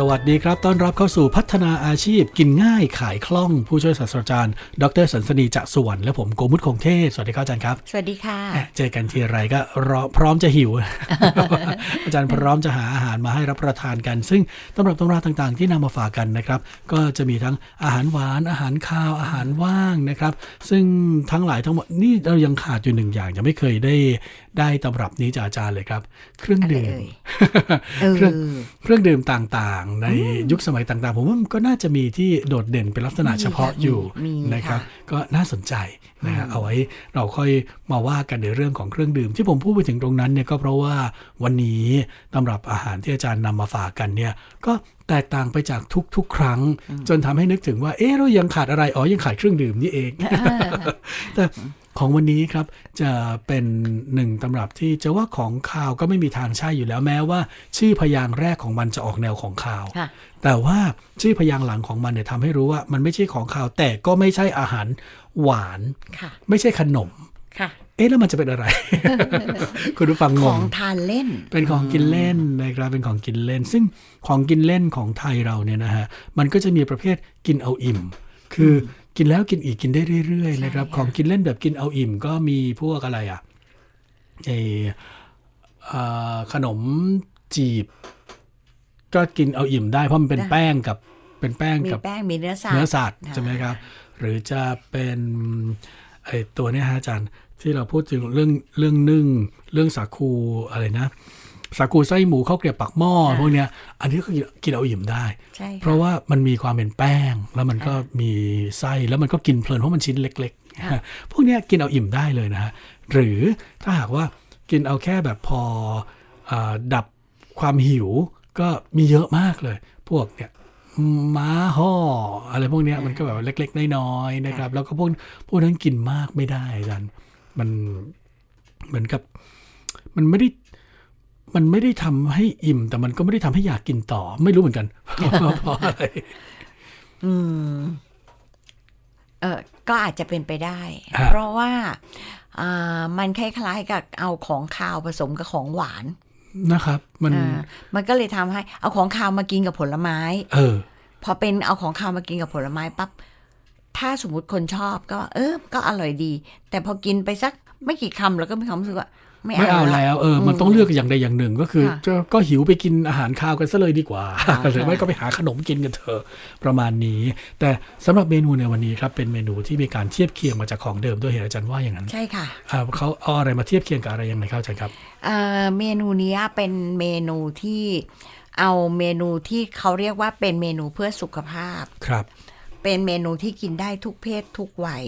สวัสดีครับ ต้อนรับเข้าสู่พัฒนาอาชีพกินง่ายขายคล่อง ผู้ช่วยศาสตราจารย์ ดรสันสนีจะสุวรรณและผมโกมุตคงเทพสวัสดีครับอาจารย์ครับ สวัสดีค่ะ เจอกันทีไรก็รอพร้อมจะหิว อาจารย์พร้อมจะหาอาหารมาให้รับประทานกัน ซึ่งตำรับตำราต่างๆ ที่นำมาฝากกันนะครับ ก็จะมีทั้งอาหารหวาน อาหารคาว อาหารว่างนะครับ ซึ่งทั้งหลายทั้งหมดนี่เรายังขาดอยู่หนึ่งอย่างยังไม่เคยได้ได้ตำรับนี้จากอาจารย์เลยครับ เครื่องดื่มเออเครื่องเครื่องดื่มต่างๆ ในยุคสมัยต่างๆ ผมว่ามันก็น่าจะมีที่โดดเด่นเป็นลักษณะมีเฉพาะค่ะอยู่มีนะครับค่ะก็น่าสนใจนะฮะเอาไว้เราค่อยมาว่ากันในเรื่องของเครื่องดื่ม ที่ผมพูดไปถึงตรงนั้นเนี่ยก็เพราะว่าวันนี้ตำรับอาหารที่อาจารย์นำมาฝากกันเนี่ยก็ แตกต่างไปจากทุก ๆ ครั้ง จนทำให้นึกถึงว่า เอ๊ะเรายังขาดอะไร อ๋อ ยังขาดเครื่องดื่มนี่เอง แต่ของวันนี้ครับจะเป็นหนึ่งตำรับที่จะว่าของข่าวก็ไม่มีทางใช่อยู่แล้วแม้ว่า ชื่อพยางค์แรกของมันจะออกแนวของข่าวค่ะแต่ว่าชื่อพยางค์หลังของมันเนี่ยทำให้รู้ว่า มันไม่ใช่ของข่าวแต่ก็ไม่ใช่อาหารหวานค่ะไม่ใช่ขนมค่ะ เอ๊ะแล้วมันจะเป็นอะไร คุณผู้ฟังงของงทานเล่น เป็นของกินเล่นนะครับเป็นของกินเล่น ซึ่งของกินเล่นของไทยเราเนี่ยนะฮะมันก็จะมีประเภทกินเอาอิ่ม คือกินแล้วกินอีกกินได้เรื่อยๆนะครับใช่ค่ะของกินเล่นแบบกินเอาอิ่ม ก็มีพวกอะไรอะเออเอ่อขนมจีบ ก็กินเอาอิ่มได้เพราะมันเป็นแป้งกับเป็นแป้งมีกับแป้งมีเนื้อสัตว์เนื้อสัตว์อ่าใช่ไหมครับ หรือจะเป็นไอตัวเนี้ยฮะอาจารย์ ที่เราพูดถึงเรื่องเรื่องนึ่ง เรื่องสาคูอะไรนะสาคูไส้หมูข้าวเกรียบปักหม้อพวกเนี้ย อันนี้ก็กินเอาอิ่มได้ใช่ค่ะเพราะว่ามันมีความเป็นแป้ง แล้วมันก็มีไส้แล้วมันก็กินเพลินเพราะมันชิ้นเล็กๆ พวกเนี้ยกินเอาอิ่มได้เลยนะฮะหรือถ้าหากว่ากินเอาแค่แบบพออาดับความหิวก็มีเยอะมากเลย พวกเนี่ยม้าห่ออะไรพวกเนี้ยมันก็แบบเล็ก ๆ น้อยๆนะครับ แล้วก็พวกพวกนั้นกินมากไม่ได้อาจารย์ มันเหมือนกับ มันไม่ได้มันไม่ได้ทำให้อิ่ม แต่มันก็ไม่ได้ทำให้อยากกินต่อ ไม่รู้เหมือนกันเพราะอะไรอืมเออก็อาจจะเป็นไปได้ฮะเพราะว่าอ่ามันคล้ายๆกับเอาของคาวผสมกับของหวานนะครับ มันอ่ามันก็เลยทำให้เอาของคาวมากินกับผลไม้ เออ พอเป็นเอาของคาวมากินกับผลไม้ปั๊บ ถ้าสมมติคนชอบก็เออ ก็อร่อยดี แต่พอกินไปสักไม่กี่คำแล้วก็มีความรู้สึกว่าไม่ไม่เอาละแล้วเออ มันต้องเลือกอย่างใดอย่างหนึ่งก็คือค่ะจะก็หิวไปกินอาหารข้าวกันซะเลยดีกว่าค่ะหรือไม่ก็ไปหาขนมกินกันเถอะประมาณนี้ แต่สำหรับเมนูในวันนี้ครับเป็นเมนูที่มีการเทียบเคียงมาจากของเดิมด้วยเห็นอาจารย์ว่าอย่างนั้น ใช่ค่ะอ่าเขาเอาอะไรมาเทียบเคียงกับอะไรยังไงครับอาจารย์ครับเอ่อเมนูเนี้ยเป็นเมนูที่เอาเมนูที่เขาเรียกว่าเป็นเมนูเพื่อสุขภาพครับ เป็นเมนูที่กินได้ทุกเพศทุกวัย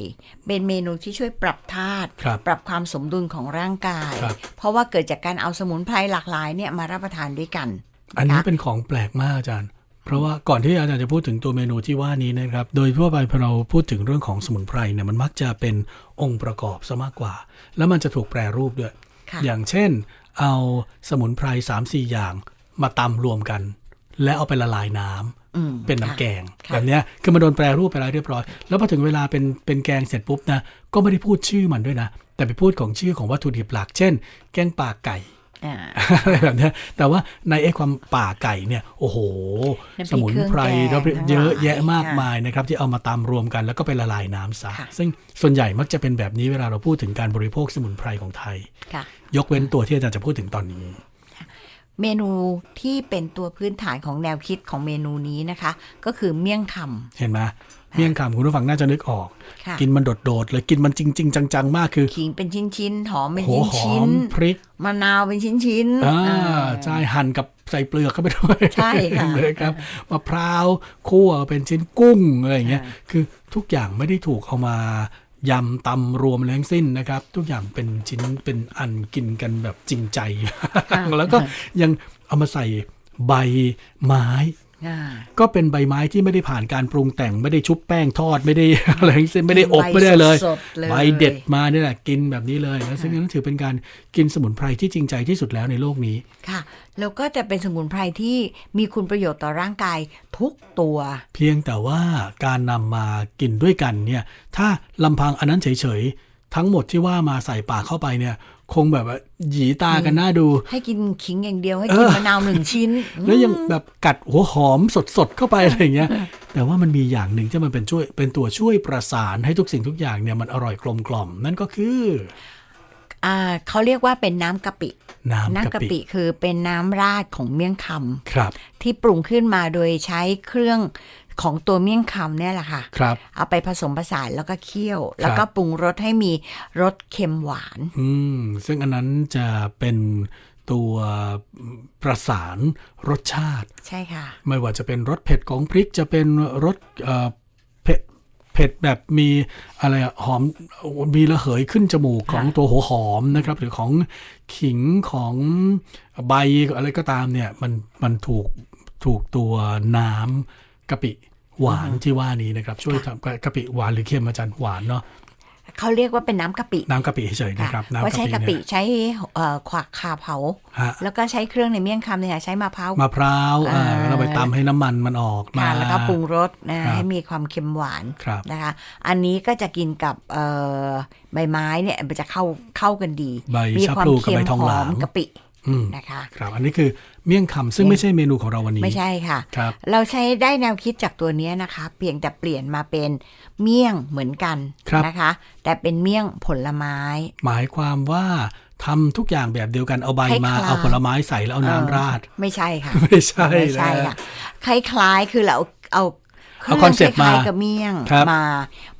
เป็นเมนูที่ช่วยปรับธาตุครับปรับความสมดุลของร่างกายครับเพราะว่าเกิดจากการเอาสมุนไพรหลากหลายเนี่ยมารับประทานด้วยกัน อันนี้ค่ะเป็นของแปลกมากอาจารย์ เพราะว่าก่อนที่อาจารย์จะพูดถึงตัวเมนูที่ว่านี้นะครับ โดยทั่วไปพอเราพูดถึงเรื่องของสมุนไพรเนี่ยมันมักจะเป็นองค์ประกอบซะมากกว่า แล้วมันจะถูกแปรรูปด้วยค่ะอย่างเช่น เอาสมุนไพร3 4อย่างมาตำรวมกัน และเอาไปละลายน้ำอืม เป็นน้ำค่ะแกงค่ะแบบเนี้ยคือมันโดนแปรรูปไปแล้วเรียบร้อย แล้วพอถึงเวลาเป็นเป็นแกงเสร็จปุ๊บนะก็ไม่ได้พูดชื่อมันด้วยนะ แต่ไปพูดของชื่อของวัตถุดิบหลัก เช่น แกงป่าไก่อ่าอะไรแบบเนี้ยแต่ว่าในไอ้ความป่าไก่เนี่ย โอ้โหน้ำพริกสมุนไพรเครื่องแกงแล้วเยอะแยะทั้งหลายมากมายนะครับ ที่เอามาตามรวมกันแล้วก็ไปละลายน้ำซะค่ะซึ่งส่วนใหญ่มักจะเป็นแบบนี้เวลาเราพูดถึงการบริโภคสมุนไพรของไทยค่ะยกเว้นตัวที่อาจารย์จะพูดถึงตอนนี้ เมนูที่เป็นตัวพื้นฐานของแนวคิดของเมนูนี้นะคะ ก็คือเมี่ยงคเห็นไหมเมี่ยงคำคุณผู้ฟังน่าจะนึกออกำค่ะกินมันโดดๆเลยกินมันจริง ๆ จังๆ มากคือขิงเป็นชิ้นๆหอมเป็นโหหอชิ้นมพริกๆมะนาวเป็นชิ้นๆอ่าอ่าใช่หั่นกับใส่เปลือกเข้าไปด้วยใช่ค่ะเลยครับมะพร้าวคั่วเป็นชิ้นกุ้งอะไรอย่างเงี้ยอ่าคือทุกอย่างไม่ได้ถูกเอามา ยำตำรวมอะไรทั้งสิ้นนะครับ ทุกอย่างเป็นชิ้นเป็นอันกินกันแบบจริงใจ แล้วก็ยังเอามาใส่ใบไม้อ่า ก็เป็นใบไม้ที่ไม่ได้ผ่านการปรุงแต่งไม่ได้ชุบแป้งทอดไม่ได้อะไรทั้งสิ้นไม่ได้อบใบไม่ได้เลยสดๆเลยใบเด็ดมาเนี่ยแหละกินแบบนี้เลยแล้วซึ่งนั้นถือเป็นการกินสมุนไพรที่จริงใจที่สุดแล้วในโลกนี้ค่ะ แล้วก็จะเป็นสมุนไพรที่มีคุณประโยชน์ต่อร่างกายทุกตัว เพียงแต่ว่าการนำมากินด้วยกันเนี่ยถ้าลำพังอันนั้นเฉยๆทั้งหมดที่ว่ามาใส่ปากเข้าไปเนี่ย คงแบบว่าหยีตากันหน้าดู ให้กินขิงอย่างเดียวให้กินเออมะนาวหนึ่งชิ้น แล้วยังแบบกัดหัวหอมสดๆเข้าไปอะไรอย่างเงี้ย แต่ว่ามันมีอย่างหนึ่งที่มันเป็นช่วยเป็นตัวช่วยประสานให้ทุกสิ่งทุกอย่างเนี่ยมันอร่อยกลมกล่อมนั่นก็คืออ่าเขาเรียกว่าเป็นน้ำกะปิน้ำน้ำกะกะปิปิคือเป็นน้ำราดของเมี่ยงคครับำที่ปรุงขึ้นมาโดยใช้เครื่อง ของตัวเมี่ยงคำเนี่ยแหละค่ะครับ เอาไปผสมผสานแล้วก็เคี่ยว แล้วก็ปรุงรสให้มีรสเค็มหวาน อืม ซึ่งอันนั้นจะเป็นตัวประสานรสชาติ ใช่ค่ะ ไม่ว่าจะเป็นรสเผ็ดของพริกจะเป็นรสเอ่อเผ็ดเผ็ดแบบมีอะไรอะหอมมีระเหยขึ้นจมูกของตัวหัวหอมนะครับ หรือของขิงของใบอะไรก็ตามเนี่ย มันมันถูกถูกตัวน้ำกะปิ หวานที่ว่านี้นะครับ ช่วยทำกะปิหวานหรือเค็มอาจารย์หวานเนาะเขาเรียกว่าเป็นน้ำกะปิ น้ำกะปิเฉยๆค่ะนะครับเพน้ำราะใช้กะปิเนี่ยใช้เอ่อขวากคาเผาฮะแล้วก็ใช้เครื่องในเมี่ยงคำเนี่ยค่ะใช้มะพร้าวมะพร้าวอ่าอ่าเราไปตำให้น้ำมันมันออกมาค่ะแล้วก็ปรุงรสนะครับให้มีความเค็มหวานครับนะคะ อันนี้ก็จะกินกับเอ่อใบไม้เนี่ยมันจะเข้าเข้ากันดีใบมีชะความพลูกับเค็ใบมทองหหอลามมกะปิอืม นะคะ ครับอันนี้คือเมี่ยงคำซึ่งไม่ใช่เมนูของเราวันนี้ ไม่ใช่ค่ะครับเราใช้ได้แนวคิดจากตัวเนี้ยนะคะ เพียงแต่เปลี่ยนมาเป็นเมี่ยงเหมือนกันครับนะคะ แต่เป็นเมี่ยงผลไม้ หมายความว่าทำทุกอย่างแบบเดียวกันเอาใบมาคล้ายๆเอาผลไม้ใส่แล้วเอาน้ำราดเออไม่ใช่ค่ะ ไม่ใช่ไม่ใช่นะค่ะคล้ายๆคือเราเอา เอาคอนเซ็ปต์คล้ายมาๆกับเมี่ยงครับมา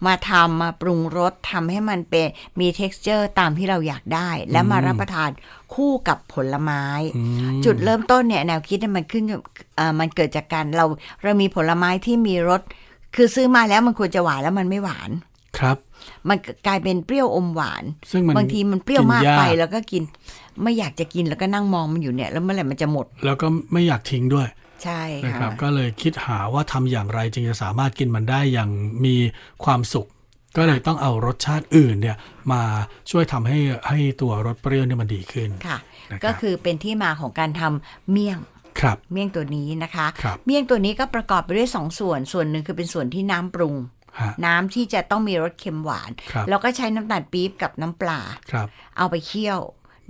มาทำมาปรุงรสทำให้มันเป็นมี t e x t อร์ตามที่เราอยากได้ และมารับประทานคู่กับผลไม้อืมจุดเริ่มต้นเนี่ยแนวคิดเนี่ยมันขึ้นเอ่อมันเกิดจากการเราเรามีผลไม้ที่มีรสคือซื้อมาแล้วมันควรจะหวานแล้วมันไม่หวานครับ มันกลายเป็นเปรี้ยวอมหวาน ซึ่งมันบางทีมันเปรี้ยวมากกินไปแล้วก็กิน ไม่อยากจะกินแล้วก็นั่งมองมันอยู่เนี่ย แล้วเมื่อไหร่มันจะหมด แล้วก็ไม่อยากทิ้งด้วย ใช่นะคค่ะรับก็เลยคิดหาว่าทำอย่างไรจึงจะสามารถกินมันได้อย่างมีความสุข ก็เลยต้องเอารสชาติอื่นเนี่ยมาช่วยทำให้ให้ตัวรสเปรี้ยวเนี่ยมันดีขึ้นค่ะนะครับก็คือเป็นที่มาของการทำเมี่ยงครับเมี่ยงตัวนี้นะคะครับเมี่ยงตัวนี้ก็ประกอบไปด้วยสองส่วน ส่วนหนึ่งคือเป็นส่วนที่น้ำปรุงฮะน้ำที่จะต้องมีรสเค็มหวานครับแล้วก็ใช้น้ำตาลปี๊บกับน้ำปลาครับเอาไปเคี่ยว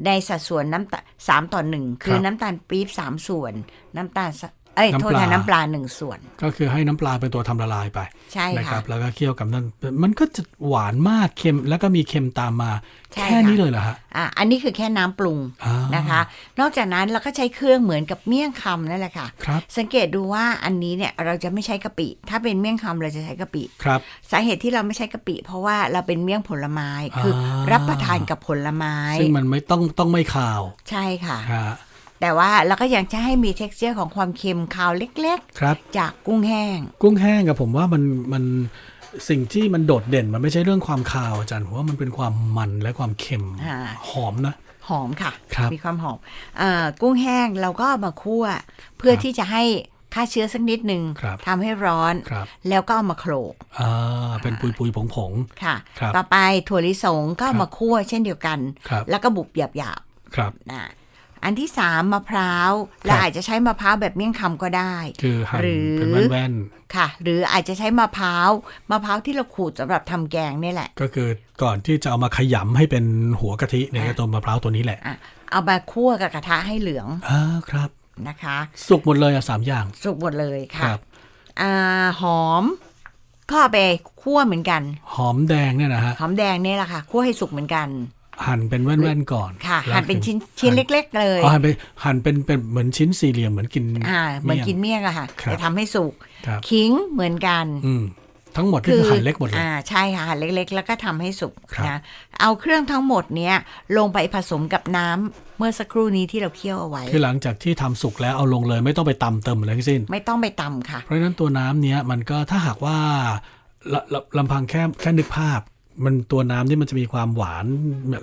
ในสัดส่วนน้ำตาลสามต่อหนึ่งคือครับน้ำตาลปี๊บสามส่วน น้ำตาลสะ เอ้ยน้ำโทษปลานะน้ำปลาหนึ่งส่วน ก็คือให้น้ำปลาเป็นตัวทำละลายไปใช่นะคค่ะรับ แล้วก็เคี่ยวกับนั่นมันก็จะหวานมากเค็มแล้วก็มีเค็มตามมาใช่แค่ค่ะนี้เลยเหรอฮะอะอันนี้คือแค่น้ำปรุงอ่านะคะ นอกจากนั้นเราก็ใช้เครื่องเหมือนกับเมี่ยงคำนั่นแหละค่ะครับสังเกตดูว่าอันนี้เนี่ยเราจะไม่ใช้กะปิ ถ้าเป็นเมี่ยงคำเราจะใช้กะปิครับสาเหตุที่เราไม่ใช้กะปิ เพราะว่าเราเป็นเมี่ยงผลไม้คืออารับประทานกับผลไม้ ซึ่งมันไม่ต้องต้องไม่ข่าว ใช่ค่ะฮะ แต่ว่าเราก็ยังจะให้มี t e x t อร์ของความเค็มคาวเล็กครับๆจากกุ้งแห้ง กุ้งแห้งกับผมว่ามันมันสิ่งที่มันโดดเด่นมันไม่ใช่เรื่องความคาวอาจารย์ผมว่ามันเป็นความมันและความเค็มอ่า หอมนะ หอมค่ะ ครับมีความหอมอ่ากุ้งแห้งเราก็เอามาคั่ว เพื่อครับที่จะให้ฆ่าเชื้อสักนิดหนึ่งครับ ทำให้ร้อน ครับแล้วก็เอามาโขลกอ่าเป็นปุยปุยผงผง ค่ะ ครับต่อไปถั่วลิสงก็เอาครับมาคั่วเช่นเดียวกัน ครับ แล้วก็บุบหยาบๆครับ ๆนะ อันที่สามมะพร้าวเราอาจจะใช้มะพร้าวแบบเมี่ยงคำก็ได้ คือหั่นหรือเป็นแว่นค่ะ หรืออาจจะใช้มะพร้าวมะพร้าวที่เราขูดสำหรับทำแกงนี่แหละๆก็คือก่อนที่จะเอามาขยำให้เป็นหัวกะทิเนี่ยอ่าก็ตัวมะพร้าวตัวนี้แหละอะเอามาคั่วกับกระทะให้เหลืองอ่าครับนะคะ สุกหมดเลยอะสามอย่าง สุกหมดเลยคค่ะรับอ่าหอมก็เอาไปคั่วเหมือนกัน หอมแดงเนี่ยนะฮะหอมแดงเนี่ยแหละค่ะคั่วให้สุกเหมือนกัน หั่นเป็นแว่นๆก่อนค่ะแล้วหั่นเป็นถึงชิ้นชิ้นเล็ก ๆ เลยอ๋อหั่นไปหั่นเป็นเป็นเหมือนชิ้นสี่เหลี่ยมเหมือนกินอ่าเหมือนกินยงเมี่ยงอะค่ะครับจะทำให้สุกครับขิงเหมือนกันอืมทั้งหมดนี่คือหั่นเล็กหมดเลยอ่าใช่ค่ะหั่นเล็ก ๆ แล้วก็ทำให้สุกครับนะเอาเครื่องทั้งหมดเนี้ยลงไปผสมกับน้ำเมื่อสักครู่นี้ที่เราเคี่ยวเอาไว้ คือหลังจากที่ทำสุกแล้วเอาลงเลย ไม่ต้องไปตำเติมอะไรทั้งสิ้น ไม่ต้องไปตำค่ะ เพราะฉะนั้นตัวน้ำเนี้ยมันก็ถ้าหากว่าลลลำพังแค่แค่นึกภาพ มันตัวน้ำนี่มันจะมีความหวาน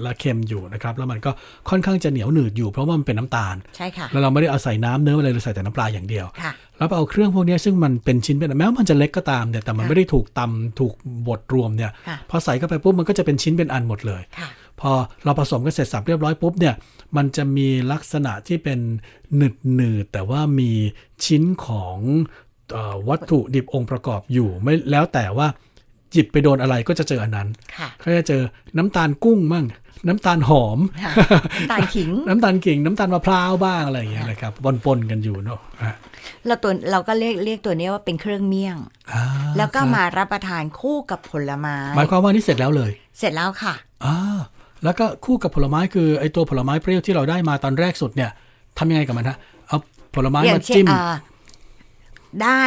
และเค็มอยู่นะครับ แล้วมันก็ค่อนข้างจะเหนียวหนืดอยู่เพราะว่ามันเป็นน้ำตาลใช่ค่ะแล้วเราไม่ได้เอาใส่น้ำเนื้ออะไรเลยใส่แต่น้ำปลาอย่างเดียวค่ะแล้วเอาเครื่องพวกเนี้ยซึ่งมันเป็นชิ้นเป็นแม้ว่ามันจะเล็กก็ตามเนี่ยแต่มันค่ะไม่ได้ถูกตำถูกบดรวมเนี่ยค่ะพอใส่เข้าไปปุ๊บมันก็จะเป็นชิ้นเป็นอันหมดเลยค่ะพอเราผสมกันเสร็จสับเรียบร้อยปุ๊บเนี่ยมันจะมีลักษณะที่เป็นหนึดหนืดๆแต่ว่ามีชิ้นของเออวัตถุดิบองค์ประกอบอยู่ไม่แล้วแต่ว่า หยิบไปโดนอะไรก็จะเจออันนั้นค่ะก็จะเจอน้ำตาลกุ้งมั่งน้ำตาลหอมค่ะน้ำตาลขิง น้ำตาลกิ่งน้ำตาลมะพร้าวบ้างอะไรอย่างเงี้ยนะครับปนๆกันอยู่เนาะฮะเราตัวเราก็เรียกเรียกตัวนี้ว่าเป็นเครื่องเมี่ยงอ่าแล้วก็ครับมารับประทานคู่กับผลไม้ หมายความว่านี่เสร็จแล้วเลย เสร็จแล้วค่ะอ่าแล้วก็คู่กับผลไม้คือไอตัวผลไม้เปรี้ยวที่เราได้มาตอนแรกสุดเนี่ยทำยังไงกับมันฮะ เอาผลไม้อย่ามางเช่นจิ้มอ่าได้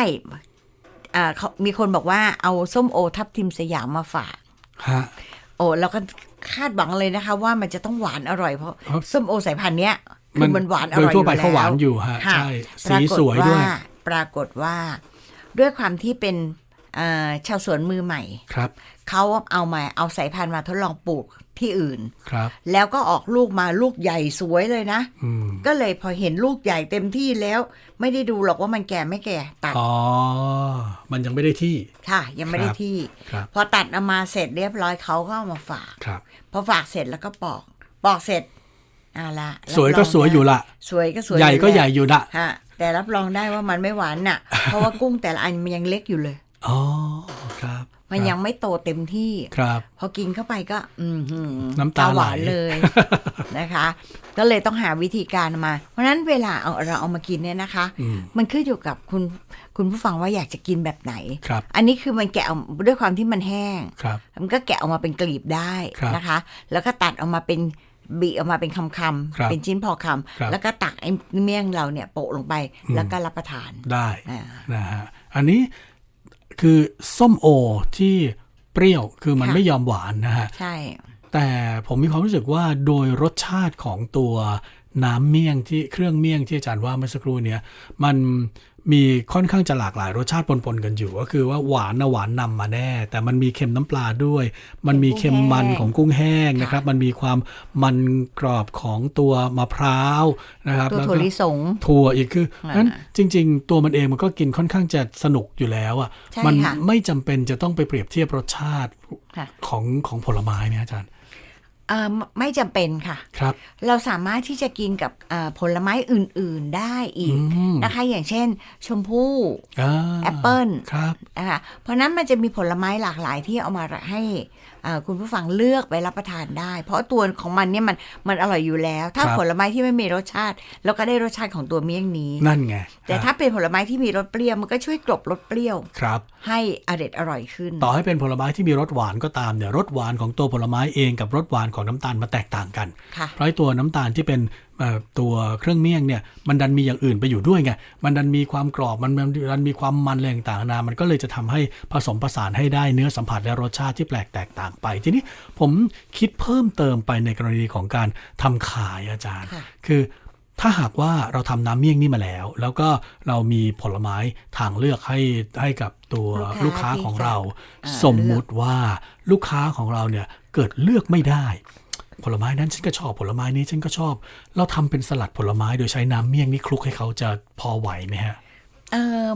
อ่าเขามีคนบอกว่าเอาส้มโอทับทิมสยามมาฝากฮะโอ้เราก็คาดหวังเลยนะคะ ว่ามันจะต้องหวานอร่อยเพราะครับส้มโอสายพันธุ์เนี้ยคือมันหวานอร่อยโดยทั่วไปอยู่เขาหวานแล้อยู่ฮะค่ะใช่ปสีรากฏสวยด้วยปรากฏว่า ด้วยความที่เป็นเอ่อชาวสวนมือใหม่ครับเขาเอามาเอาสายพันธุ์มาทดลองปลูก ที่อื่นครับ แล้วก็ออกลูกมาลูกใหญ่สวยเลยนะอืมก็เลยพอเห็นลูกใหญ่เต็มที่แล้ว ไม่ได้ดูหรอกว่ามันแก่ไม่แก่ตัดอ๋อมันยังไม่ได้ที่ ค่ะ ยังไม่ได้ครับที่ครับพอตัดเอามาเสร็จเรียบร้อยเขาก็เอามาฝากครับพอฝากเสร็จแล้วก็ปอก ปอกเสร็จอ่าละสวยก็รับรองสวยอยู่ละสวยก็สวยใหญ่ก็อยู่แล้วใหญ่อยู่ละฮะแต่รับรองได้ว่ามันไม่หวานน่ะ เพราะว่ากุ้งแต่ละอันมันยังเล็กอยู่เลยอ๋อครับ มันยังไม่โตเต็มที่ครับพอกินเข้าไปก็ อืมหือน้ำตาไหลหวานเลยนะคะ ก็เลยต้องหาวิธีการมา เพราะฉะนั้นเวลาเอาเราเอามากินเนี่ยนะคะอืมมันขึ้นอยู่กับคุณคุณผู้ฟังว่าอยากจะกินแบบไหนครับอันนี้คือมันแกะออกด้วยความที่มันแห้งครับมันก็แกะออกมาเป็นกลีบได้ครับนะคะ แล้วก็ตัดออกมาเป็นบีออกมาเป็นคำคำครับเป็นชิ้นพอคำครับแล้วก็ตักไอ้เมี่ยงเราเนี่ยโปะลงไปแล้วก็รับประทานได้อ่านะฮะอันนี้ คือส้มโอที่เปรี้ยวคือมันค่ะไม่ยอมหวานนะฮะใช่ แต่ผมมีความรู้สึกว่าโดยรสชาติของตัวน้ำเมี่ยงที่เครื่องเมี่ยงที่อาจารย์ว่าเมื่อสักครู่เนี้ยมัน มีค่อนข้างจะหลากหลายรสชาติปนๆกันอยู่ ก็คือว่าหวานนะหวานนำมาแน่ แต่มันมีเค็มน้ำปลาด้วย มันมีเค็มมันของกุ้งแห้งนะครับ มันมีความมันกรอบของตัวมะพร้าวนะครับตัวแล้วถั่วก็ลิสงถั่วอีกคืออ่านั้นจริง ๆ ตัวมันเองมันก็กินค่อนข้างจะสนุกอยู่แล้วอะใช่มัค่ะไม่จำเป็นจะต้องไปเปรียบเทียบรสชาติค่ะของของผลไม้เนี่ยอาจารย์เอ่อ ไม่จำเป็นค่ะครับ เราสามารถที่จะกินกับเอ่อผลไม้อื่น ๆได้อีกอืมนะคะ อย่างเช่น ชมพู่อ่าแอปเปิ้ลครับนะคะเพราะฉะนั้นมันจะมีผลไม้หลากหลายที่เอามาให้เอ่อคุณผู้ฟังเลือกไปรับประทานได้ เพราะตัวของมันเนี่ยมันมันอร่อยอยู่แล้ว ถ้าครับผลไม้ที่ไม่มีรสชาติ เราก็ได้รสชาติของตัวเมี่ยงนี้ นั่นไง แต่ถ้าเป็นผลไม้ที่มีรสเปรี้ยวมันก็ช่วยกลบรสเปรี้ยวครับ ให้อร่อยอร่อยขึ้น ต่อให้เป็นผลไม้ที่มีรสหวานก็ตามเนี่ยรสหวานของตัวผลไม้เองกับรสหวานของน้ำตาลมาแตกต่างกันค่ะเพราะไอ้ตัวน้ำตาลที่เป็นเอ่อ ตัวเครื่องเมี่ยงเนี่ยมันดันมีอย่างอื่นไปอยู่ด้วยไงมันดันมีความกรอบมันมันดันมีความมันอะไรต่างๆนานามันก็เลยจะทำให้ผสมผสานให้ได้เนื้อสัมผัสและรสชาติที่แปลกแตกต่างไป ทีนี้ผมคิดเพิ่มเติมไปในกรณีของการทำขายอาจารย์ค่ะคือถ้าหากว่าเราทำน้ำเมี่ยงนี่มาแล้ว แล้วก็เรามีผลไม้ทางเลือกให้ให้กับตัวลูลูกกค้าค้าของที่จะเราอ่าสมมุติว่าลูกค้าของเราเนี่ยเกิดเลือกไม่ได้ ผลไม้นั้นฉันก็ชอบผลไม้นี้ฉันก็ชอบ เราทำเป็นสลัดผลไม้โดยใช้น้ำเมี่ยงนี่คลุกให้เขาจะพอไหวไหมฮะเออ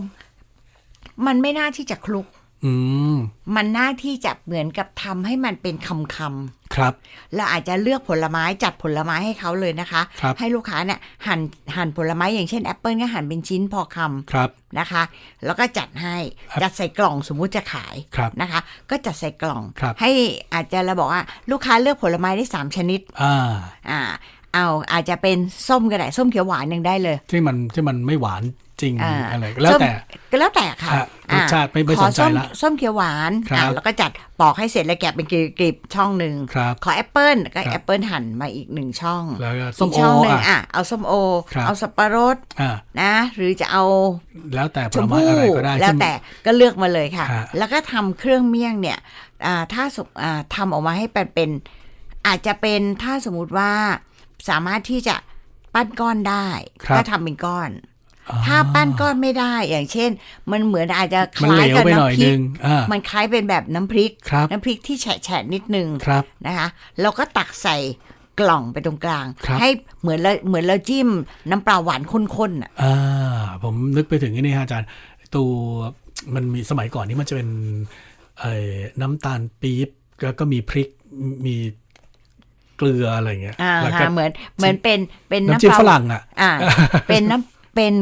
มันไม่น่าที่จะคลุก อืมมันน่าที่จะเหมือนกับทำให้มันเป็นคำคำๆ ครับเราอาจจะเลือกผลไม้จัดผลไม้ให้เขาเลยนะคะครับให้ลูกค้าเนี่ยหั่นหั่นผลไม้อย่างเช่นแอปเปิลก็หั่นเป็นชิ้นพอคำครับนะคะ แล้วก็จัดให้ครับจัดใส่กล่องสมมุติจะขายครับนะคะ ก็จัดใส่กล่องครับให้อาจจะเราบอกว่าลูกค้าเลือกผลไม้ได้สามชนิดอ่าอ่า เอาอาจจะเป็นส้มก็ได้ส้มเขียวหวานยังได้เลย ที่มันที่มันไม่หวานจริงอ่าอะไรแล้วแต่ส้มก็แล้วแต่ค่ะอะอ่รสชาติไม่ไม่ขอสนใจส้มละส้มเขียวหวานครับอ่าแล้วก็จัดปอกให้เสร็จแล้วแกะเป็นกลีบๆช่องหนึ่งครับขอแอปเปิลก็ครับแอปเปิลหั่นมาอีกหนึ่งช่องแล้วก็ส้มกโอช่องหนึ่งอะอะเอาส้มโอครับเอาสับปะรดอ่านะ หรือจะเอา แล้วแต่ผชลมไม้พู่อะไรก็ได้แล้วที่แต่ก็เลือกมาเลยค่ะฮะแล้วก็ทำเครื่องเมี่ยงเนี่ยอ่าถ้าสมอ่าทำออกมาให้เป็นเป็นอาจจะเป็นถ้าสมมุติว่า สามารถที่จะปั้นก้อนได้ครับก็ทำเป็นก้อน ถ้าปั้นก้อนไม่ได้อย่างเช่น มันเหมือนอาจจะคมันล้ายเหลวกับไปหน่อยน้ำพรินึกงอ่ามันคล้ายเป็นแบบน้ำพริกครับน้ำพริกที่แฉะๆนิดนึงครับนะคะเราก็ตักใส่กล่องไปตรงกลางครับให้เหมือนเราเหมือนเราจิ้มน้ำปลาหวานข้นๆอะอ่าผมนึกไปถึงไอ้นี่ฮะอาจารย์ตัวมันมีสมัยก่อนนี่มันจะเป็นไอ้น้ำตาลปี๊บแล้วก็มีพริกมี เกลืออะไรเงี้ยอ่าแล้วก็ฮะเหมือนเหมือนเป็นเป็นน้ำน้ำจิ้มปลาฝรั่งอะอ่าเป็นน้ำเป็น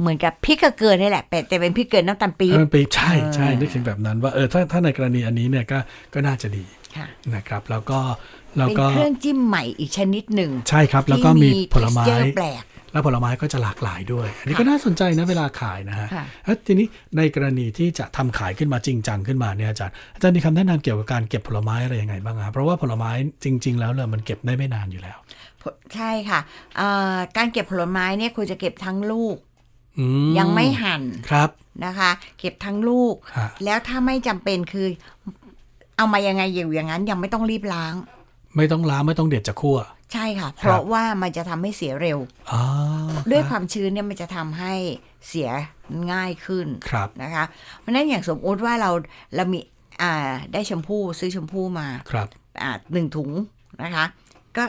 เหมือนกับพริกกับเกลือนี่แหละแต่แต่เป็นพริกเกลือน้ำตาลปี๊บเออปี๊บใช่ใช่เออนึกถึงแบบนั้น ว่าเออถ้าถ้าในกรณีอันนี้เนี่ยก็ก็น่าจะดีค่ะนะครับ แล้วก็แล้วเป็นก็เครื่องจิ้มใหม่อีกชนิดหนึ่งใช่ครับ แล้วก็มีผลไม้ที่ texture แปลก แล้วผลไม้ก็จะหลากหลายด้วย อันนี้ค่ะก็น่าสนใจนะเวลาขายนะฮะค่ะแล้วทีนี้ในกรณีที่จะทำขายขึ้นมาจริงจังขึ้นมาเนี่ยอาจารย์อาจารย์มีคำแนะนำเกี่ยวกับการเก็บผลไม้อะไรยังไงบ้างครับเพราะว่าผลไม้จริง ๆ แล้วเนี่ยมันเก็บได้ไม่นานอยู่แล้ว ใช่ค่ะเอ่อการเก็บผลไม้เนี่ยควรจะเก็บทั้งลูกอืยังไม่หั่นครับนะคะ เก็บทั้งลูกฮะแล้วถ้าไม่จำเป็นคือ เอามายังไงอยู่อย่างนั้นยังไม่ต้องรีบล้าง ไม่ต้องล้างไม่ต้องเด็ดจากขั้ว ใช่ค่ะ เพราะว่ามันจะทำให้เสียเร็วอ๋อด้วยคครับวามชื้นเนี่ยมันจะทำให้เสียง่ายขึ้นครับนะคะ เพราะฉะนั้นอย่างสมมติว่าเราเรามีอ่าได้แชมพูซื้อแชมพูมาครับอ่าหนึ่งถุงนะคะ ก็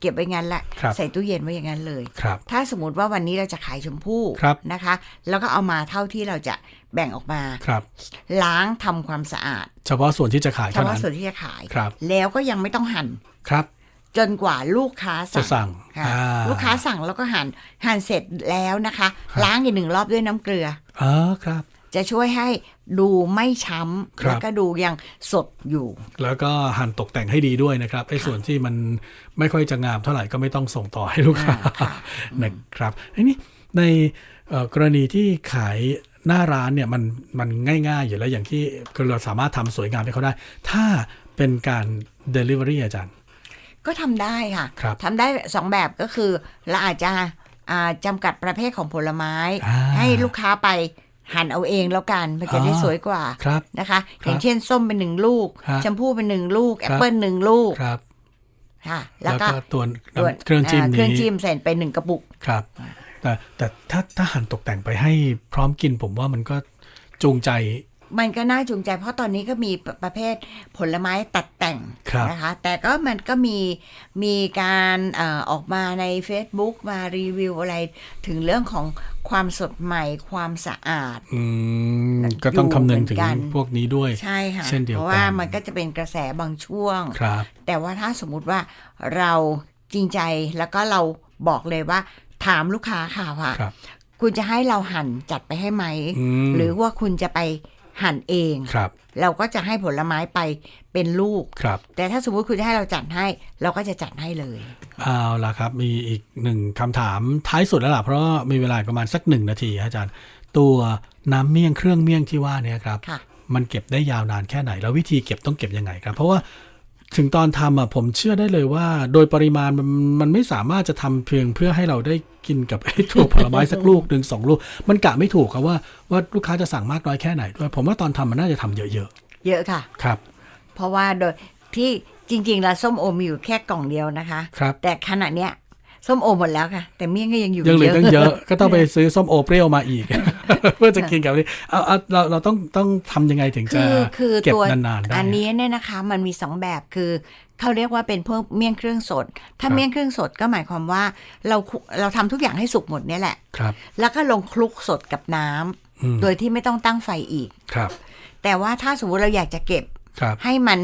เก็บไว้งั้นแหละครับใส่ตู้เย็นไว้อย่างนั้นเลยครับถ้าสมมติว่าวันนี้เราจะขายชมพู่ครับนะคะ แล้วก็เอามาเท่าที่เราจะ แบ่งออกมาครับ ล้างทำความสะอาด เฉพาะส่วนที่จะขายเฉเท่าพาะนั้นส่วนที่จะขายครับ แล้วก็ยังไม่ต้องหั่นครับ จนกว่าลูกค้าจะสั่งค่ะอ่าลูกค้าสั่งแล้วก็หั่นหั่นเสร็จแล้วนะคะ ล้างอีกหนึ่งรอบด้วยน้ำเกลืออ๋อครับจะช่วยให้ดูไม่ช้คำรับแล้วก็ดูยังสดอยู่ แล้วก็หั่นตกแต่งให้ดีด้วยนะครับไอ้ส่วนที่มันไม่ค่อยจะงามเท่าไหร่ก็ไม่ต้องส่งต่อให้ลูกค้าอ่าค่ะนะครับทีนี้ในเอ่อกรณีที่ขาย หน้าร้านเนี่ยมันมันง่ายๆอยู่แล้วอย่างที่คือเราสามารถทำสวยงามให้เขาได้ ถ้าเป็นการ Delivery อาจารย์ ก็ทำได้ค่ะครับทำได้สองแบบก็คือเราอาจจะอ่าจำกัดประเภทของผลไม้อ่าให้ลูกค้าไปหั่นเอาเองแล้วกันมันจะได้อ๋อสวยกว่าครับนะคะครับอย่างเช่นส้มเป็นหนึ่งลูกฮะชมพู่เป็นหนึ่งลูกครัแอบปเปิลหนึ่งลูกครับค่ะแล้แล้ววก็ก็ตัวตัวเครื่องจิ้มาเครื่องนี้จิ้มใส่ไปหนึ่งกระปุกครับ แต่แต่ถ้าถ้าหั่นตกแต่งไปให้พร้อมกินผมว่ามันก็จูงใจ มันก็น่าจูงใจ เพราะตอนนี้ก็มีประประเภทผลไม้ตัดแต่งครับนะคะแต่ก็มันก็มีมีการเอ่อออกมาใน Facebook มารีวิวอะไรถึงเรื่องของความสดใหม่ความสะอาดอืมก็ต้องคำนึงถึงอยู่เหมือนกันพวกนี้ด้วยใช่ค่ะเช่นเดียวกันเพราะว่ามันก็จะเป็นกระแสบางช่วงครับแต่ว่าถ้าสมมุติว่าเราจริงใจแล้วก็เราบอกเลยว่า ถามลูกค้าค่ะว่าครับคุณจะให้เราหั่นจัดไปให้ไหมอืมหรือว่าคุณจะไปหั่นเองครับ เราก็จะให้ผลไม้ไปเป็นลูกครับ แต่ถ้าสมมุติคุณจะให้เราจัดให้ เราก็จะจัดให้เลยเอาละครับ มีอีกหนึ่งคำถามท้ายสุดแล้วล่ะเพราะว่ามีเวลาประมาณสักหนึ่งนาทีอาจารย์ ตัวน้ำเมี่ยงเครื่องเมี่ยงที่ว่าเนี่ยครับค่ะมันเก็บได้ยาวนานแค่ไหน แล้ววิธีเก็บต้องเก็บยังไงครับ เพราะว่า ถึงตอนทำอะผมเชื่อได้เลยว่า โดยปริมาณมันมันไม่สามารถจะทำเพียงเพื่อให้เราได้กินกับไอ้ตัวผลไม้สักลูกหนึ่งสองลูก มันกะไม่ถูกครับว่าว่าลูกค้าจะสั่งมากน้อยแค่ไหนด้วย ผมว่าตอนทำมันน่าจะทำเยอะเยอะค่ะๆครับ เพราะว่าโดยที่จริงๆแล้วส้มโอมีอยู่แค่กล่องเดียวนะคะ ครับ แต่ขณะเนี้ยส้มโอหมดแล้วค่ะ แต่เมี่ยงก็ยังอยู่ยังเหลือเยอะตั้งเยอะ ก็ต้องไปซื้อส้มโอเปรี้ยวมาอีก เพื่อจะกินกับนี้เอาเอาเราเราต้องต้องทำยังไงถึงจะคือคือเก็บตัวนานๆได้อันนี้เนี่ยนะคะมันมีสองแบบคือเขาเรียกว่าเป็นพวกเมี่ยงเครื่องสด ถ้าครับเมี่ยงเครื่องสดก็หมายความว่าเราคุเราทำทุกอย่างให้สุกหมดเนี่ยแหละครับ แล้วก็ลงคลุกสดกับน้ำอืมโดยที่ไม่ต้องตั้งไฟอีกครับ แต่ว่าถ้าสมมติเราอยากจะเก็บครับให้มัน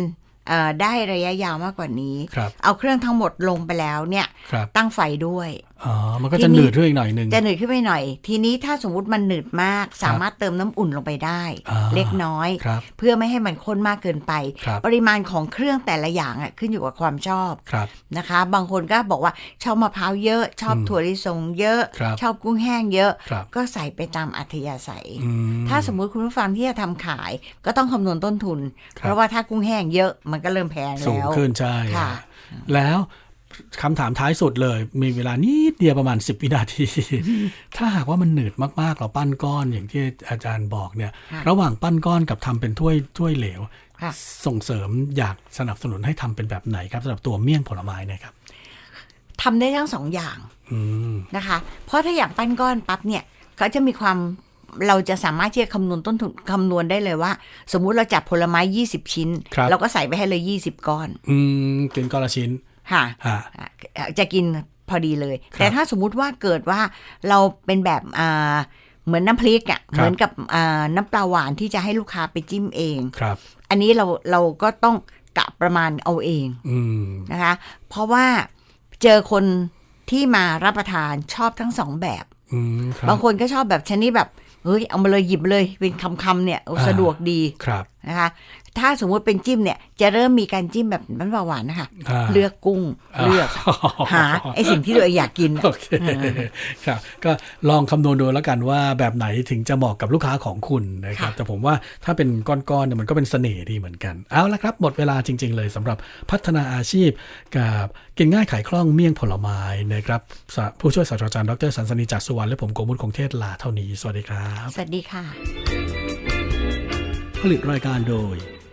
เอ่อได้ระยะยาวมากกว่านี้ครับเอาเครื่องทั้งหมดลงไปแล้วเนี่ยครับตั้งไฟด้วย อ๋อ มันก็ทีจะนี้หนืดขึ้นอีกหน่อยหนึ่งจะหนืดขึ้นไปหน่อย ทีนี้ถ้าสมมติมันหนืดมาก สามารถเติมน้ำอุ่นลงไปได้อ่าเล็กน้อยครับเพื่อไม่ให้มันข้นมากเกินไปครับปริมาณของเครื่องแต่ละอย่างอะขึ้นอยู่กับความชอบครับนะคะ บางคนก็บอกว่าชอบมะพร้าวเยอะ ชอบอืมถั่วลิสงเยอะครับชอบกุ้งแห้งเยอะครับก็ใส่ไปตามอัธยาศัยอืมถ้าสมมุติคุณผู้ฟังที่จะทำขาย ก็ต้องคำนวณต้นทุนครับเพราะว่าถ้ากุ้งแห้งเยอะมันก็เริ่มแพงสูงแล้วขึ้นใช่ค่ะแล้ว คำถามท้ายสุดเลย มีเวลานิดเดียวประมาณ 10 วินาที ถ้าหากว่ามันหนืดมากๆ เราปั้นก้อนอย่างที่อาจารย์บอกเนี่ยค่ะระหว่างปั้นก้อนกับทำเป็นถ้วยถ้วยเหลวค่ะส่งเสริมอยากสนับสนุนให้ทำเป็นแบบไหนครับสำหรับตัวเมี่ยงผลไม้เนะครับทำได้ทั้งสองอย่างอืมนะคะ เพราะถ้าอยากปั้นก้อนปั๊บเนี่ยเขาจะมีความเราจะสามารถที่จะคำนวณต้นทุนคำนวณได้เลยว่า สมมุติเราจับผลไม้ 20 ชิ้นครับเราก็ใส่ไปให้เลย 20 ก้อน อืมกินก้อนละชิ้น ค่ะฮะอะจะกินพอดีเลยครับแต่ถ้าสมมุติว่าเกิดว่าเราเป็นแบบอ่าเหมือนน้ำพริกอะครับเหมือนกับอ่าน้ำปลาหวานที่จะให้ลูกค้าไปจิ้มเองครับ อันนี้เราเราก็ต้องกะประมาณเอาเองอืมนะคะ เพราะว่าเจอคนที่มารับประทานชอบทั้งสองแบบอืมครับบางคนก็ชอบแบบชนิดแบบเฮ้ยเอามาเลยหยิบเลยเป็นคำๆเนี่ยโอ้อ่าสะดวกดีครับนะคะ ถ้าสมมุติเป็นจิ้มเนี่ย จะเริ่มมีการจิ้มแบบน้ำปลาหวานนะคะอ่าเลือกกุ้งเลือกหาไอสิ่งที่ตัวเองอยากกินโอเคครับก็ลองคำนวณดูแล้วกันว่าแบบไหนถึงจะเหมาะกับลูกค้าของคุณนะครับค่ะแต่ผมว่าถ้าเป็นก้อนๆเนี่ยมันก็เป็นเสน่ห์ดีเหมือนกัน เอาละครับ หมดเวลาจริง ๆ เลยสำหรับพัฒนาอาชีพกับกินง่ายขายคล่องเมี่ยงผลไม้นะครับศาผู้ช่วยศาสตราจารย์ดรสันสนีจักรสุวรรณและผมโกมุตคงเทศลาเท่านี้สวัสดีครับ สวัสดีค่ะ ผลิตรายการโดย